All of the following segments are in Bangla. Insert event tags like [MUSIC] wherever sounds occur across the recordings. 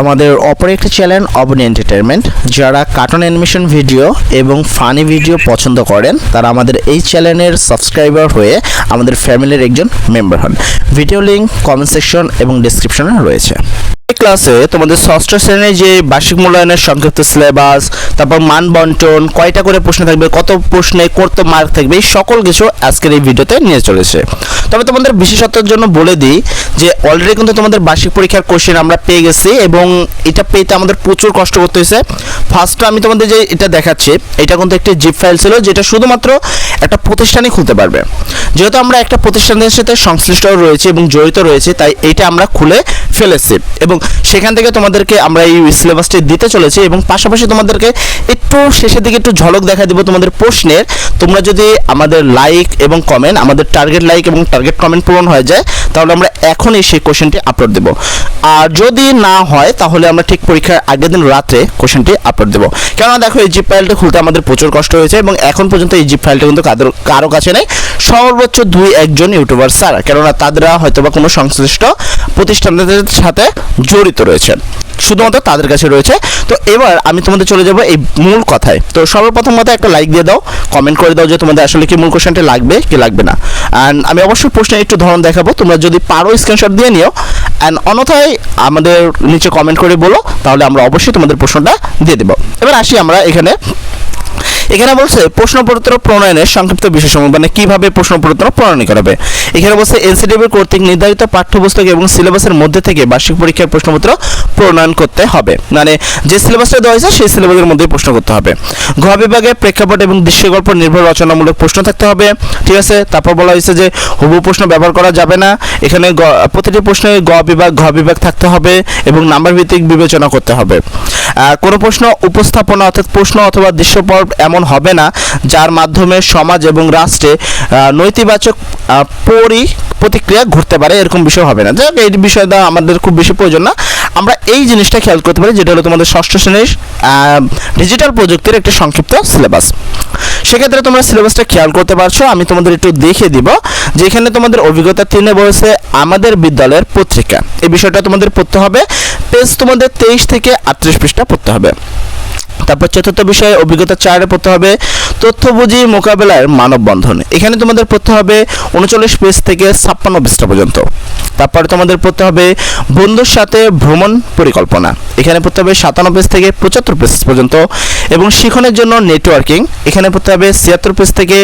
আমাদের অপর একটি চ্যানেল অবনি এন্টারটেনমেন্ট যারা কার্টুন অ্যানিমেশন ভিডিও এবং ফানি ভিডিও পছন্দ করেন, তারা আমাদের এই চ্যানেলের সাবস্ক্রাইবার হয়ে আমাদের ফ্যামিলির একজন মেম্বার হন। ভিডিও লিঙ্ক কমেন্ট সেকশন এবং ডিসক্রিপশনে রয়েছে। ক্লাসে তোমাদের ষষ্ঠ শ্রেণির যে বার্ষিক মূল্যায়নের সংক্ষিপ্ত সিলেবাস তারপর মান বন্টন, কয়টা করে প্রশ্ন থাকবে, কত প্রশ্নে কত মার্ক থাকবে, এই সকল কিছু আজকের এই ভিডিওতে নিয়ে চলেছে। তবে তোমাদের বিশেষত্বের জন্য বলে দিই যে অলরেডি কিন্তু তোমাদের বার্ষিক পরীক্ষার কোশ্চেন আমরা পেয়ে গেছি এবং এটা পেতে আমাদের প্রচুর কষ্ট করতে হয়েছে। ফার্স্ট আমি তোমাদের যে এটা দেখাচ্ছি, এটা কিন্তু একটি জিপ ফাইল ছিল, যেটা শুধুমাত্র একটা প্রতিষ্ঠানই খুলতে পারবে। যেহেতু আমরা একটা প্রতিষ্ঠানের সাথে সংশ্লিষ্ট রয়েছে এবং জড়িত রয়েছে, তাই এটা আমরা খুলে ফেলেছি। এবং সেখান থেকে তোমাদেরকে আমরা এই সিলেবাসটি দিতে চলেছি এবং পাশাপাশি তোমাদেরকে একটু শেষের দিকে একটু ঝলক দেখা দিব তোমাদের প্রশ্নের। তোমরা যদি আমাদের লাইক এবং কমেন্ট আমাদের টার্গেট লাইক এবং টার্গেট কমেন্ট পূরণ হয়ে যায়, তাহলে আমরা এখনই সেই কোশ্চেনটি আপলোড দেবো। আর যদি না হয়, তাহলে আমরা ঠিক পরীক্ষার আগের দিন রাতে কোশ্চেনটি আপলোড দেবো। কেননা দেখো, এই জিপ ফাইলটা খুলতে আমাদের প্রচুর কষ্ট হয়েছে এবং এখন পর্যন্ত এই জিপ ফাইলটা কিন্তু কারও কাছে নেই। সর্বোচ্চ দুই একজন ইউটিউবার ছাড়া, কেননা তারা হয়তো বা কোনো সংশ্লিষ্ট প্রতিষ্ঠানদের সাথে জড়িত রয়েছেন শুধুমাত্র তাদের কাছে রয়েছে। তো এবার আমি তোমাদের চলে যাব এই মূল কথায়। তো সর্বপ্রথম কথা একটা লাইক দিয়ে দাও কমেন্ট করে দাও যে তোমাদের আসলে কি মূল কোশ্চেনটা লাগবে, কি লাগবে না। অ্যান্ড আমি অবশ্যই প্রশ্নের একটু ধরন দেখাবো। তোমরা যদি পারো স্ক্রিনশট দিয়ে নিও। অ্যান্ড অন্যথায় আমাদের নিচে কমেন্ট করে বলো, তাহলে আমরা অবশ্যই তোমাদের প্রশ্নটা দিয়ে দেবো। এবার আসি আমরা এখানে এখানে বলছে প্রশ্নপত্র প্রণয়নের সংক্ষিপ্ত বিষয়সমূহ মানে কীভাবে প্রশ্নপত্র প্রণয়ন করাবে? এখানে বলছে এনসিডিবি কর্তৃক নির্ধারিত পাঠ্যপুস্তক এবং সিলেবাসের মধ্যে থেকে বার্ষিক পরীক্ষার প্রশ্নপত্র প্রণয়ন করতে হবে। মানে যে সিলেবাসটা দেওয়া হয়েছে, সেই সিলেবাসের মধ্যেই প্রশ্ন করতে হবে। ঘ বিভাগে প্রেক্ষাপট এবং দৃশ্যগল্প নির্ভর রচনামূলক প্রশ্ন থাকতে হবে। ঠিক আছে? তারপর বলা হয়েছে যে হুবু প্রশ্ন ব্যবহার করা যাবে না। এখানে প্রতিটি প্রশ্নে গ বিভাগ, ঘ বিভাগ থাকতে হবে এবং নাম্বার ভিত্তিক বিবেচনা করতে হবে। কোনো প্রশ্ন উপস্থাপনা অর্থাৎ প্রশ্ন অথবা দৃশ্যপট এমন হবে না, যার মাধ্যমে সমাজ এবং রাষ্ট্রে নৈতিবাচক পরি, প্রতিক্রিয়া ঘুরতে পারে, এরকম বিষয় হবে না। যাক এই বিষয়টা আমাদের খুব বেশি প্রয়োজন না। আমরা এই জিনিসটা খেয়াল করতে পারি, যেটা হলো তোমাদের ষষ্ঠ শ্রেণির ডিজিটাল প্রযুক্তির একটি সংক্ষিপ্ত সিলেবাস সেক্ষেত্রে তোমরা সিলেবাসটা খেয়াল করতে পারছ, আমি তোমাদের একটু দেখিয়ে দিব যে এখানে তোমাদের অভিজ্ঞতা তিনে বলেছে, আমাদের বিদ্যালয়ের পত্রিকা। এই বিষয়টা তোমাদের পড়তে হবে, পেজ তোমাদের তেইশ থেকে আটত্রিশ পৃষ্ঠা পড়তে হবে। তারপর চতুর্থ বিষয়ে, অভিজ্ঞতা চারে পড়তে হবে তথ্য বুঝি মোকাবেলার মানববন্ধন। এখানে তোমাদের পড়তে হবে উনচল্লিশ পেজ থেকে ছাপ্পান্ন পৃষ্ঠা পর্যন্ত। তারপরে তোমাদের পড়তে হবে বন্ধুর সাথে ভ্রমণ পরিকল্পনা। এখানে পড়তে হবে সাতান্ন পেজ থেকে পঁচাত্তর পেজ পর্যন্ত। এবং শিখনের জন্য নেটওয়ার্কিং। এখানে পড়তে হবে ছিয়াত্তর পেজ থেকে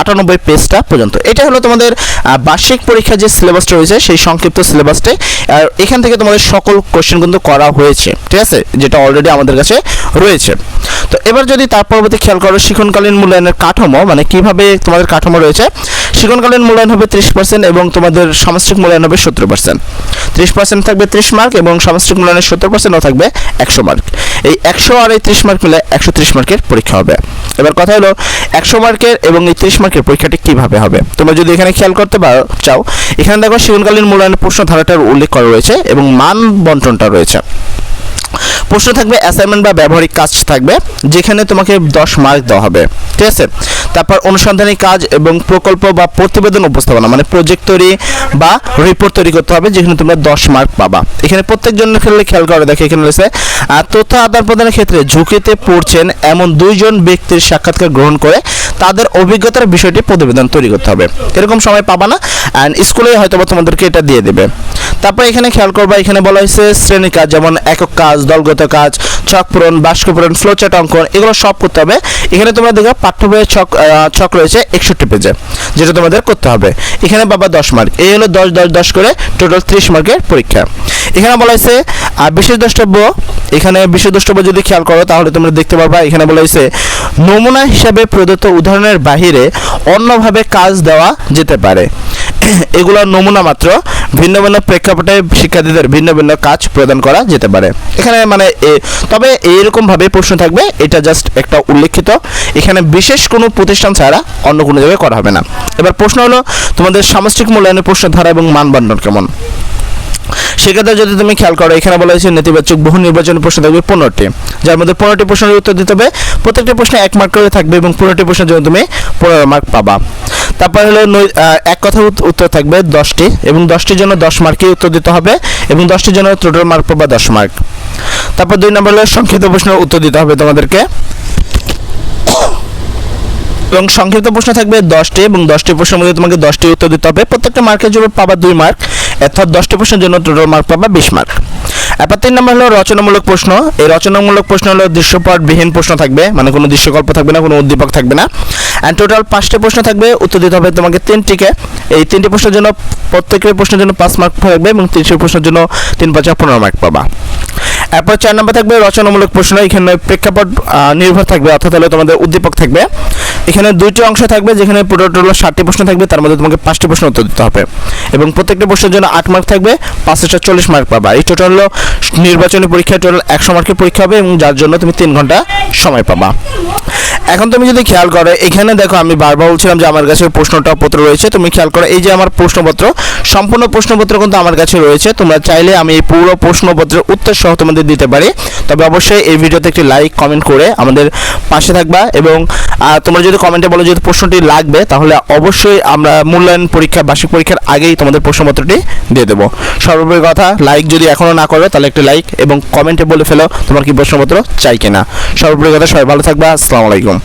আটানব্বই পেজটা পর্যন্ত। এটা হলো তোমাদের বার্ষিক পরীক্ষার যে সিলেবাসটা রয়েছে, সেই সংক্ষিপ্ত সিলেবাসটাই। আর এখান থেকে তোমাদের সকল কোশ্চেন কিন্তু করা হয়েছে। ঠিক আছে? যেটা অলরেডি আমাদের কাছে রয়েছে। তো এবার যদি তার পরবর্তী খেয়াল করো শিক্ষণকালীন মূল্যায়নের কাঠামো মানে কীভাবে তোমাদের কাঠামো রয়েছে? শিক্ষণকালীন মূল্যায়ন হবে ত্রিশ পার্সেন্ট এবং তোমাদের সামষ্টিক মূল্যায়ন হবে সত্তর পার্সেন্ট ত্রিশ পার্সেন্ট থাকবে ত্রিশ মার্ক এবং সামষ্টিক মূল্যায়নের সত্তর পার্সেন্টও থাকবে একশো মার্ক। এই একশো আর এই ত্রিশ মার্ক মিলে একশো ত্রিশ মার্কের পরীক্ষা হবে। এবার কথা হলো, একশো মার্কের এবং এই ত্রিশ মার্কের পরীক্ষাটি কীভাবে হবে? তোমরা যদি এখানে খেয়াল করতে পারো, চাও, এখানে দেখো শিক্ষণকালীন মূল্যায়নের প্রশ্ন ধারাটার উল্লেখ করা রয়েছে এবং মান বন্টনটা রয়েছে। প্রশ্ন থাকবে অ্যাসাইনমেন্ট বা ব্যবহারিক কাজ থাকবে, যেখানে তোমাকে দশ মার্ক দেওয়া হবে, ঠিক আছে? তারপর অনুসন্ধানী কাজ এবং প্রকল্প বা প্রতিবেদন উপস্থাপনা মানে প্রজেক্ট তৈরি বা রিপোর্ট তৈরি করতে হবে, যেখানে তোমরা দশ মার্ক পাবা। এখানে প্রত্যেকজনের ক্ষেত্রে খেয়াল করে, দেখো এখানে রয়েছে আর তথ্য আদান প্রদানের ক্ষেত্রে ঝুঁকিতে পড়ছেন এমন দুইজন ব্যক্তির সাক্ষাৎকার গ্রহণ করে তাদের অভিজ্ঞতার বিষয়টি প্রতিবেদন তৈরি করতে হবে। এরকম সময় পাবা না অ্যান্ড স্কুলে হয়তো বা তোমাদেরকে এটা দিয়ে দেবে। তারপর এখানে খেয়াল করবা, এখানে বলা হয়েছে শ্রেণি কাজ, যেমন একক কাজ, দলগত কাজ, ছক পূরণ বাস্ক পূরণ ফ্লোচার্ট অঙ্কন, এগুলো সব করতে হবে। এখানে তোমরা দেখো পাঠ্য বইয়ের ছক ছক রয়েছে একষট্টি পেজে যেটা তোমাদের করতে হবে। এখানে বাবা দশ মার্ক এই হলো দশ দশ দশ করে টোটাল ত্রিশ মার্কের পরীক্ষা। এখানে বলা হয়েছে বিশেষ দ্রষ্টব্য, এখানে বিশেষ দ্রষ্টব্য যদি খেয়াল করো, তাহলে তোমরা দেখতে পারবা, এখানে বলা হয়েছে, নমুনা হিসাবে প্রদত্ত উদাহরণের বাহিরে অন্যভাবে কাজ দেওয়া যেতে পারে। [CLEARS THROAT] এগুলো নমুনা মাত্র, ভিন্ন ভিন্ন প্রেক্ষাপটে শিক্ষার্থীদের ভিন্ন ভিন্ন কাজ প্রদান করা যেতে পারে। এখানে মানে তবে এইরকম ভাবে প্রশ্ন থাকবে, এটা জাস্ট একটা উল্লেখিত, এখানে বিশেষ কোনো প্রতিষ্ঠান ছাড়া অন্য কোনো জায়গায় করা হবে না। এবার প্রশ্ন হলো, তোমাদের সামষ্টিক মূল্যায়নের প্রশ্ন ধারা এবং মানবন্ধন কেমন? সেক্ষেত্রে যদি তুমি খেয়াল করো, এখানে বলা হয়েছে নেতিবাচক বহু নির্বাচনী প্রশ্ন থাকবে পনেরোটি। যার মধ্যে পনেরোটি প্রশ্নের উত্তর দিতে হবে। প্রত্যেকটি প্রশ্নে এক মার্ক করে থাকবে এবং পনেরোটি প্রশ্নের জন্য তুমি পনেরো মার্ক পাবা। তারপর হলো এক কথা উত্তর থাকবে দশটি এবং দশটির জন্য দশ মার্কই উত্তর দিতে হবে এবং দশটির জন্য টোটাল মার্ক পাবা দশ মার্ক তারপর দুই নম্বর হলো সংক্ষিপ্ত প্রশ্নের উত্তর দিতে হবে তোমাদেরকে। এবং সংক্ষিপ্ত প্রশ্ন থাকবে দশটি এবং দশটি প্রশ্নের মধ্যে তোমাকে দশটি উত্তর দিতে হবে। প্রত্যেকটা মার্কের জন্য পাবা দুই মার্ক অর্থাৎ দশটি প্রশ্নের জন্য টোটাল মার্ক পাবা বিশ মার্ক। এরপর তিন নম্বর হলো রচনামূলক প্রশ্ন। এই রচনামূলক প্রশ্ন হলো দৃশ্যপটবিহীন প্রশ্ন থাকবে মানে কোনো দৃশ্যকল্প থাকবে না, কোনো উদ্দীপক থাকবে না। অ্যান্ড টোটাল পাঁচটি প্রশ্ন থাকবে, উত্তর দিতে হবে তোমাকে তিনটিকে। এই তিনটি প্রশ্নের জন্য প্রত্যেকের প্রশ্নের জন্য পাঁচ মার্ক থাকবে এবং তিনটি প্রশ্নের জন্য তিন পাঁচ পনেরো মার্ক পাবা। এরপর চার নম্বর থাকবে রচনামূলক প্রশ্ন, এখানে প্রেক্ষাপট নির্ভর থাকবে, অর্থাৎ তাহলে তোমাদের উদ্দীপক থাকবে। এখানে দুইটি অংশ থাকবে, যেখানে পুরো টোটাল ষাটটি প্রশ্ন থাকবে, তার মধ্যে তোমাকে পাঁচটি প্রশ্ন উত্তর দিতে হবে। এবং প্রত্যেকটি প্রশ্নের জন্য আট মার্ক থাকবে, পাঁচশো চল্লিশ মার্ক পাবা। এই টোটাল হলো নির্বাচনী পরীক্ষা টোটাল একশো মার্কের পরীক্ষা হবে এবং যার জন্য তুমি তিন ঘণ্টা সময় পাবা। এখন তুমি যদি খেয়াল করো, এখানে দেখো আমি বারবার বলছিলাম যে আমার কাছে প্রশ্নটা পত্র রয়েছে। তুমি খেয়াল করো, এই যে আমার প্রশ্নপত্র, সম্পূর্ণ প্রশ্নপত্র কিন্তু আমার কাছে রয়েছে। তোমরা চাইলে আমি এই পুরো প্রশ্নপত্রের উত্তর সহ তোমাদের দিতে পারি। তবে অবশ্যই এই ভিডিওতে একটি লাইক কমেন্ট করে আমাদের পাশে থাকবা এবং তোমরা যদি কমেন্টে বলো যদি প্রশ্নটি লাগবে, তাহলে অবশ্যই আমরা মূল্যায়ন পরীক্ষা, বার্ষিক পরীক্ষার আগেই তোমাদের প্রশ্নপত্রটি দিয়ে দেবো। সর্বোপরি কথা লাইক যদি এখনও না করো, তাহলে একটি লাইক এবং কমেন্টে বলে ফেলো তোমার কি প্রশ্নপত্র চাই কিনা। সর্বোপরি কথা, সবাই ভালো থাকবা, আসসালামু আলাইকুম।